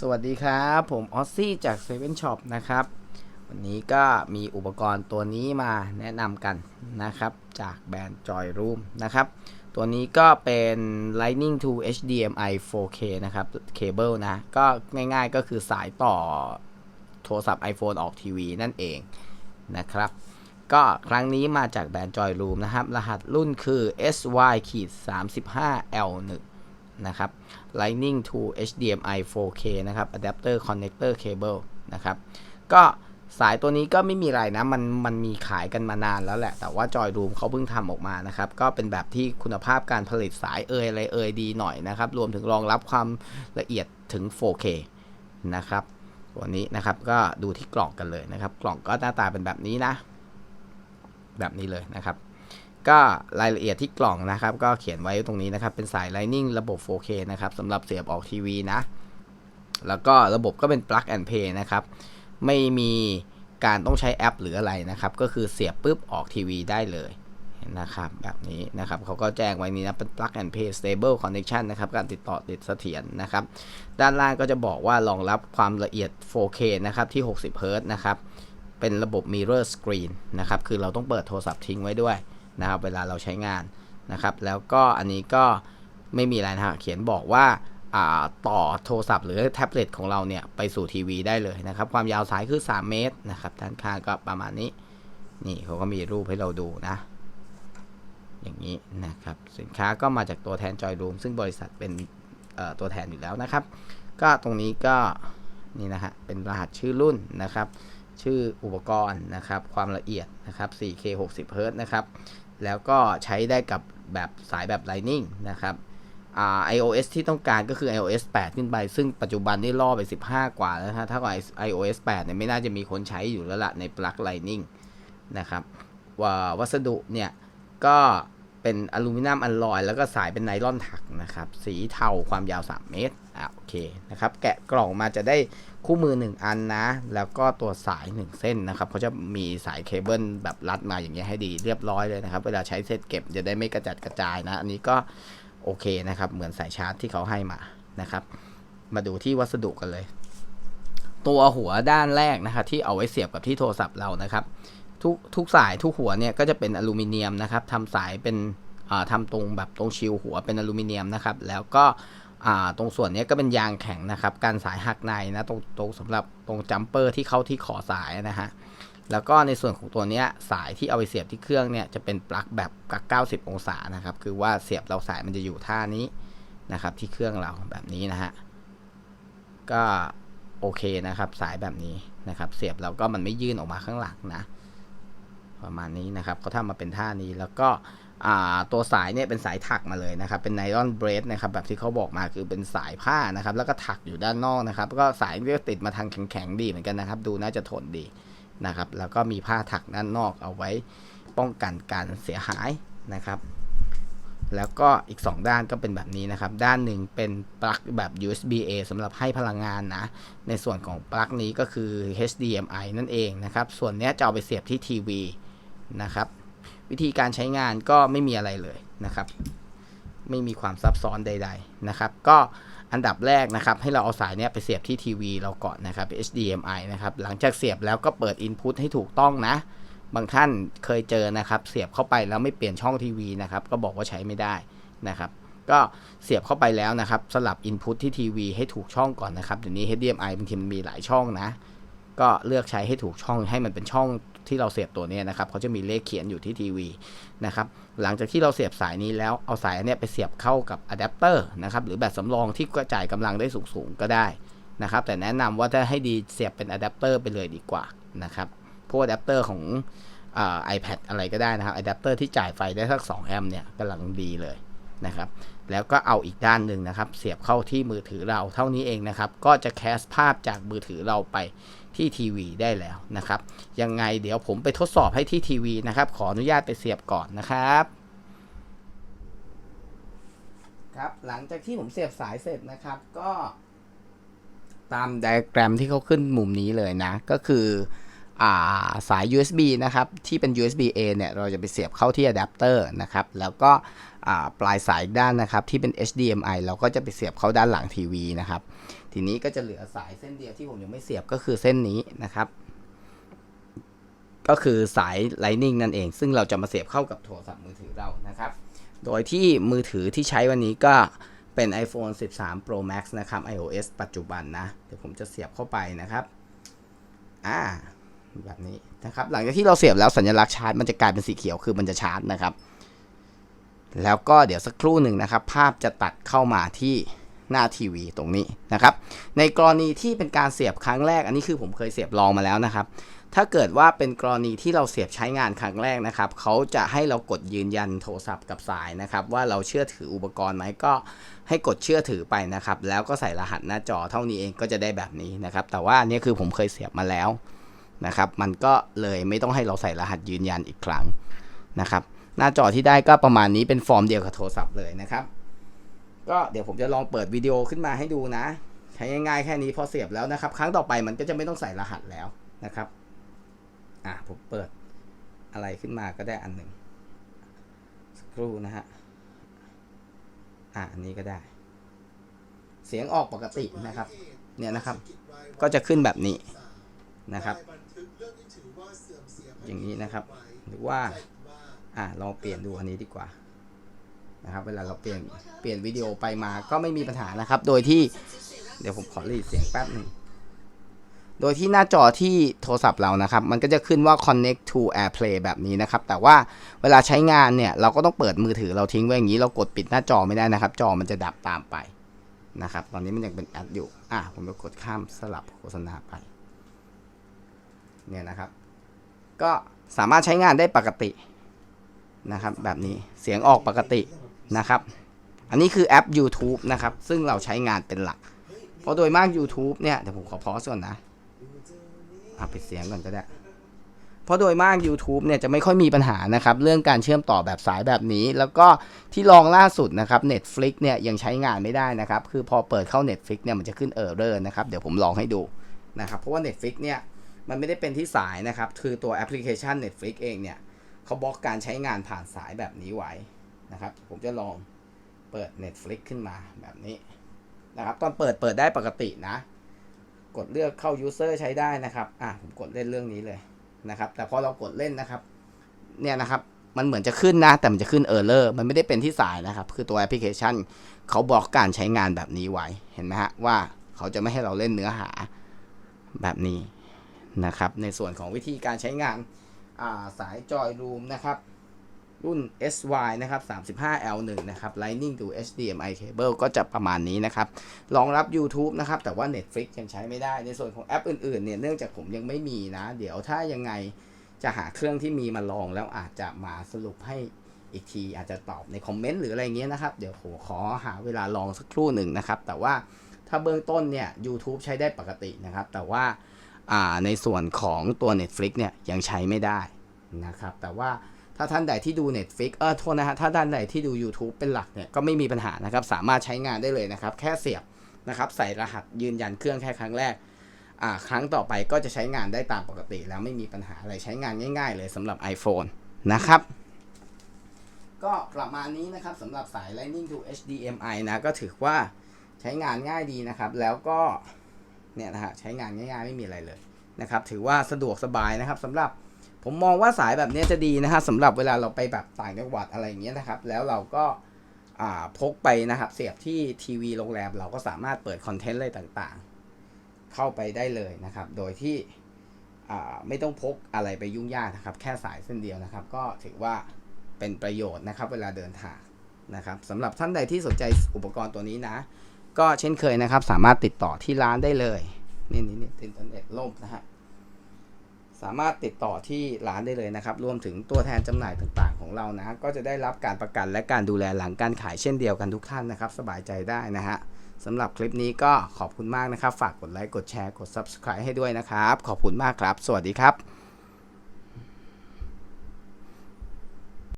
สวัสดีครับ ผมออซซี่จากเซเว่นช็อปนะครับ วันนี้ก็มีอุปกรณ์ตัวนี้มาแนะนำกันนะครับ จากแบรนด์ Joy Room นะครับ ตัวนี้ก็เป็น Lightning to HDMI 4K นะครับเคเบิลนะ ก็ง่ายๆก็คือสายต่อโทรศัพท์ iPhone ออกทีวีนั่นเองนะครับ ก็ครั้งนี้มาจากแบรนด์ Joy Room นะครับ รหัสรุ่นคือ SY-35L1 นะครับ Lightning to HDMI 4K นะครับ Adapter Connector Cable นะครับ ก็สายตัวนี้ก็ไม่มีไรนะ มันมันมีขายกันมานานแล้วแหละ แต่ว่า Joy Room เขาเพิ่งทำออกมานะครับ ก็เป็นแบบที่คุณภาพการผลิตสายเอยอะไรเอยดีหน่อยนะครับ รวมถึงรองรับความละเอียดถึง 4K นะครับ ตัวนี้นะครับก็ดูที่กล่องกันเลยนะครับ กล่องก็หน้าตาเป็นแบบนี้นะ แบบนี้เลยนะครับ ก็รายละเอียดที่กล่องนะครับ ก็เขียนไว้ตรงนี้นะครับ เป็นสาย Lightning ระบบ 4K นะครับสำหรับเสียบออกทีวีนะ แล้วก็ระบบก็เป็น plug and play นะครับ ไม่มีการต้องใช้แอปหรืออะไรนะครับ ก็คือเสียบปุ๊บออกทีวีได้เลยนะครับ แบบนี้นะครับเขาก็แจ้งไว้นี้นะ เป็น plug and play stable connection นะครับ การติดต่อติดเสถียรนะครับ ด้านล่างก็จะบอกว่ารองรับความละเอียด 4K นะครับที่ 60 Hz นะครับ เป็นระบบ mirror screen นะครับ คือเราต้องเปิดโทรศัพท์ทิ้งไว้ด้วย นะครับเวลาเราใช้งานนะครับ แล้วก็อันนี้ก็ไม่มีอะไรนะฮะเขียนบอกว่าต่อโทรศัพท์หรือแท็บเล็ตของเราเนี่ยไปสู่ทีวีได้เลยนะครับ ความยาวสายคือ 3 เมตรนะครับด้านข้างก็ประมาณนี้ นี่เขาก็มีรูปให้เราดูนะ อย่างนี้นะครับ สินค้าก็มาจากตัวแทนจอยรูมซึ่งบริษัทเป็นตัวแทนอยู่แล้วนะครับ ก็ตรงนี้ก็นี่นะฮะเป็นรหัสชื่อรุ่นนะครับ ชื่ออุปกรณ์นะครับ ความละเอียดนะครับ 4K 60 Hz นะครับ แล้วก็ใช้ได้กับแบบสายแบบ Lightning นะครับ iOS ที่ต้องการก็คือ iOS 8 ขึ้นไป ซึ่งปัจจุบันนี่ล่อไป 15 กว่าแล้วนะฮะถ้ากับ iOS 8เนี่ยไม่น่าจะมีคนใช้อยู่แล้วละในปลั๊ก Lightning นะครับว,วัสดุเนี่ย ก็เป็นอลูมิเนียมอลลอย แล้วก็สายเป็นไนลอนถักนะครับ สีเทาความยาว 3 เมตร อะโอเคนะครับ แกะกล่องมาจะได้คู่มือ 1 อันนะ แล้วก็ตัวสาย 1 เส้นนะครับเขาจะมีสายเคเบิลแบบรัดมาอย่างเงี้ยให้ดีเรียบร้อยเลยนะครับ เวลาใช้เซตเก็บจะได้ไม่กระจัดกระจายนะ อันนี้ก็โอเคนะครับ เหมือนสายชาร์จที่เขาให้มานะครับ มาดูที่วัสดุกันเลย ตัวหัวด้านแรกนะครับที่เอาไว้เสียบกับที่โทรศัพท์เรานะครับ ทุกทุกสายทุกหัวเนี่ยก็จะเป็นอลูมิเนียมนะครับทำสายเป็นทำตรงแบบตรงชิลหัวเป็นอลูมิเนียมนะครับ แล้วก็ ตรงส่วนนี้ก็เป็นยางแข็งนะครับการสายหักในนะตรงตรงสำหรับตรงจัมเปอร์ที่เข้าที่ขอสายนะฮะแล้วก็ในส่วนของตัวนี้สายที่เอาไปเสียบที่เครื่องเนี่ยจะเป็นปลั๊กแบบกับ90 องศานะครับคือว่าเสียบเราสายมันจะอยู่ท่านี้นะครับที่เครื่องเราแบบนี้นะฮะก็โอเคนะครับสายแบบนี้นะครับ เสียบเราก็มันไม่ยื่นออกมาข้างหลังนะ ประมาณนี้นะครับเขาทำมาเป็นท่านี้แล้วก็ ตัวสายเนี่ยเป็นสายถักมาเลยนะครับ เป็นไนลอนเบรดนะครับแบบที่เขาบอกมาคือเป็นสายผ้านะครับ แล้วก็ถักอยู่ด้านนอกนะครับ ก็สายก็ติดมาทางแข็งๆดีเหมือนกันนะครับ ดูน่าจะทนดีนะครับ แล้วก็มีผ้าถักด้านนอกเอาไว้ป้องกันการเสียหายนะครับ แล้วก็อีก 2 ด้านก็เป็นแบบนี้นะครับ ด้านหนึ่งเป็นปลั๊กแบบ USB A สำหรับให้พลังงานนะ ในส่วนของปลั๊กนี้ก็คือ HDMI นั่นเองนะครับ ส่วนนี้จะเอาไปเสียบที่ทีวีนะครับ วิธีการใช้งานก็ไม่มีอะไรเลยนะครับ ไม่มีความซับซ้อนใด ๆนะครับ ก็อันดับแรกนะครับ ให้เราเอาสายเนี้ยไปเสียบที่ทีวีเราก่อนนะครับ HDMI นะครับ หลังจากเสียบแล้วก็เปิด Input ให้ถูกต้องนะ บางท่านเคยเจอนะครับ เสียบเข้าไปแล้วไม่เปลี่ยนช่องทีวีนะครับ ก็บอกว่าใช้ไม่ได้นะครับ ก็เสียบเข้าไปแล้วนะครับ สลับ Input ที่ทีวีให้ถูกช่องก่อนนะครับเดี๋ยวนี้ HDMI บางทีมันมีหลายช่องนะ ก็เลือกใช้ให้ถูกช่องให้มันเป็นช่อง ที่เราเสียบตัวนี้นะครับเขาจะมีเลขเขียนอยู่ที่ทีวีนะครับหลังจากที่เราเสียบสายนี้แล้วเอาสายเนี้ยไปเสียบเข้ากับอะแดปเตอร์นะครับหรือแบตสำรองที่กระจายกำลังได้สูงๆก็ได้นะครับแต่แนะนำว่าถ้าให้ดีเสียบเป็นอะแดปเตอร์ไปเลยดีกว่านะครับพวกอะแดปเตอร์ของไอแพดอะไรก็ได้นะครับอะแดปเตอร์ที่จ่ายไฟได้สัก 2 แอมป์เนี่ยกำลังดีเลย นะครับ แล้วก็เอาอีกด้านหนึ่งนะครับ เสียบเข้าที่มือถือเราเท่านี้เองนะครับ ก็จะแคสภาพจากมือถือเราไปที่ทีวีได้แล้วนะครับ ยังไงเดี๋ยวผมไปทดสอบให้ที่ทีวีนะครับ ขออนุญาตไปเสียบก่อนนะครับครับหลังจากที่ผมเสียบสายเสร็จนะครับก็ตามไดอะแกรมที่เขาขึ้นมุมนี้เลยนะ ก็คือ สาย USB นะครับ ที่เป็น USB A เนี่ย เราจะไปเสียบเข้าที่อะแดปเตอร์นะครับ แล้วก็ปลายสายด้านนะครับ ที่เป็น HDMI เราก็จะไปเสียบเข้าด้านหลังทีวีนะครับททีนี้ก็จะเหลือสายเส้นเดียวที่ผมยังไม่เสียบก็คือเส้นนี้นะครับ ก็คือสาย Lightning นั่นเอง ซึ่งเราจะมาเสียบเข้ากับโทรศัพท์มือถือเรานะครับ โดยที่มือถือที่ใช้วันนี้ก็เป็น iPhone 13 Pro Max นะครับ iOS ปัจจุบันนะ เดี๋ยวผมจะเสียบเข้าไปนะครับ อ่า แบบนี้นะครับ หลังจากที่เราเสียบแล้วสัญลักษณ์ชาร์จมันจะกลายเป็นสีเขียวคือมันจะชาร์จนะครับ แล้วก็เดี๋ยวสักครู่หนึ่งนะครับ ภาพจะตัดเข้ามาที่หน้าทีวีตรงนี้นะครับ ในกรณีที่เป็นการเสียบครั้งแรก อันนี้คือผมเคยเสียบลองมาแล้วนะครับ ถ้าเกิดว่าเป็นกรณีที่เราเสียบใช้งานครั้งแรกนะครับเขาจะให้เรากดยืนยันโทรศัพท์กับสายนะครับ ว่าเราเชื่อถืออุปกรณ์ไหมก็ให้กดเชื่อถือไปนะครับ แล้วก็ใส่รหัสหน้าจอเท่านี้เองก็จะได้แบบนี้นะครับ แต่ว่าอันนี้คือผมเคยเสียบมาแล้ว นะครับ มันก็เลยไม่ต้องให้เราใส่รหัสยืนยันอีกครั้งนะครับ หน้าจอที่ได้ก็ประมาณนี้เป็นฟอร์มเดียวกับโทรศัพท์เลยนะครับ ก็เดี๋ยวผมจะลองเปิดวิดีโอขึ้นมาให้ดูนะ ใช้ง่ายๆแค่นี้พอเสียบแล้วนะครับ ครั้งต่อไปมันก็จะไม่ต้องใส่รหัสแล้วนะครับ อะผมเปิดอะไรขึ้นมาก็ได้อันหนึ่งสักครู่นะฮะ อะอันนี้ก็ได้ เสียงออกปกตินะครับ เนี่ยนะครับ ก็จะขึ้นแบบนี้นะครับ อย่างนี้นะครับ หรือว่าอะลองเปลี่ยนดูอันนี้ดีกว่านะครับ เวลาเราเปลี่ยนเปลี่ยนวิดีโอไปมาก็ไม่มีปัญหานะครับ โดยที่เดี๋ยวผมขอรีดเสียงแป๊บหนึ่งโดยที่หน้าจอที่โทรศัพท์เรานะครับ มันก็จะขึ้นว่า connect to AirPlay แบบนี้นะครับ แต่ว่าเวลาใช้งานเนี่ย เราก็ต้องเปิดมือถือเราทิ้งไว้อย่างนี้ เรากดปิดหน้าจอไม่ได้นะครับ จอมันจะดับตามไปนะครับ ตอนนี้มันยังเป็นแอดอยู่ อะ ผมจะกดข้ามสลับโฆษณาไป เนี่ยนะครับ ก็สามารถใช้งานได้ปกตินะครับ แบบนี้เสียงออกปกตินะครับ อันนี้คือแอป YouTube นะครับ ซึ่งเราใช้งานเป็นหลัก เพราะโดยมาก YouTube เนี่ยเดี๋ยวผมขอพอส่วนนะเอาปิดเสียงก่อนก็ได้ เพราะโดยมาก YouTube เนี่ยจะไม่ค่อยมีปัญหานะครับ เรื่องการเชื่อมต่อแบบสายแบบนี้ แล้วก็ที่ลองล่าสุดนะครับ Netflix เนี่ยยังใช้งานไม่ได้นะครับ คือพอเปิดเข้า Netflix เนี่ยมันจะขึ้น Error นะครับ เดี๋ยวผมลองให้ดูนะครับ เพราะว่า Netflix เนี่ย มันไม่ได้เป็นที่สายนะครับ คือตัวแอปพลิเคชัน Netflix เองเนี่ยเขาบล็อกการใช้งานผ่านสายแบบนี้ไว้นะครับ ผมจะลองเปิด Netflix ขึ้นมาแบบนี้นะครับ ตอนเปิดเปิดได้ปกตินะ กดเลือกเข้า user ใช้ได้นะครับอะผมกดเล่นเรื่องนี้เลยนะครับ แต่พอเรากดเล่นนะครับ เนี่ยนะครับมันเหมือนจะขึ้นนะ แต่มันจะขึ้น error มันไม่ได้เป็นที่สายนะครับ คือตัวแอปพลิเคชันเขาบล็อกการใช้งานแบบนี้ไว้ เห็นไหมฮะว่าเขาจะไม่ให้เราเล่นเนื้อหาแบบนี้ นะครับ ในส่วนของวิธีการใช้งานาสายจอยรูมนะครับรุ่น SY นะครับ 35L1 นะครับ Lightning to HDMI cable ก็จะประมาณนี้นะครับ รองรับ YouTube นะครับ แต่ว่า Netflix ยังใช้ไม่ได้ ในส่วนของแอปอื่นๆ เนี่ย เนื่องจากผมยังไม่มีนะ เดี๋ยวถ้ายังไงจะหาเครื่องที่มีมาลองแล้วอาจจะมาสรุปให้อีกที อาจจะตอบในคอมเมนต์หรืออะไรเงี้ยนะครับ เดี๋ยวผมขอหาเวลาลองสักครู่หนึ่งนะครับ แต่ว่าถ้าเบื้องต้นเนี่ย YouTube ใช้ได้ปกตินะครับ แต่ว่า ในส่วนของตัว Netflix เนี่ยยังใช้ไม่ได้นะครับ แต่ว่าถ้าท่านใดที่ดู Netflix เออโทษนะฮะถ้าท่านใดที่ดู YouTube เป็นหลักเนี่ยก็ไม่มีปัญหานะครับ สามารถใช้งานได้เลยนะครับ แค่เสียบนะครับ ใส่รหัสยืนยันเครื่องแค่ครั้งแรกอ่าครั้งต่อไปก็จะใช้งานได้ตามปกติ แล้วไม่มีปัญหาอะไรใช้งานง่าย ๆ เลยสำหรับ iPhone นะครับ ก็ประมาณนี้นะครับสำหรับสาย Lightning to HDMI นะก็ถือว่าใช้งานง่ายดีนะครับ แล้วก็ เนี่ยนะฮะใช้งานง่ายๆไม่มีอะไรเลยนะครับถือว่าสะดวกสบายนะครับสำหรับผมมองว่าสายแบบนี้จะดีนะฮะสำหรับเวลาเราไปแบบต่างจังหวัดอะไรอย่างเงี้ยนะครับ แล้วเราก็พกไปนะครับ เสียบที่ทีวีโรงแรม เราก็สามารถเปิดคอนเทนต์อะไรต่างๆ เข้าไปได้เลยนะครับ โดยที่ไม่ต้องพกอะไรไปยุ่งยากนะครับ แค่สายเส้นเดียวนะครับ ก็ถือว่าเป็นประโยชน์นะครับ เวลาเดินทางนะครับสำหรับท่านใดที่สนใจอุปกรณ์ตัวนี้นะ ก็เช่นเคยนะครับ สามารถติดต่อที่ร้านได้เลย นี่นี่นี่อินเทอร์เน็ตล่มนะฮะสามารถติดต่อที่ร้านได้เลยนะครับ รวมถึงตัวแทนจำหน่ายต่างๆ ของเรานะ ก็จะได้รับการประกันและการดูแลหลังการขายเช่นเดียวกันทุกท่านนะครับ สบายใจได้นะฮะสำหรับคลิปนี้ก็ขอบคุณมากนะครับ ฝากกดไลค์ กดแชร์ กด Subscribe ให้ด้วยนะครับ ขอบคุณมากครับ สวัสดีครับ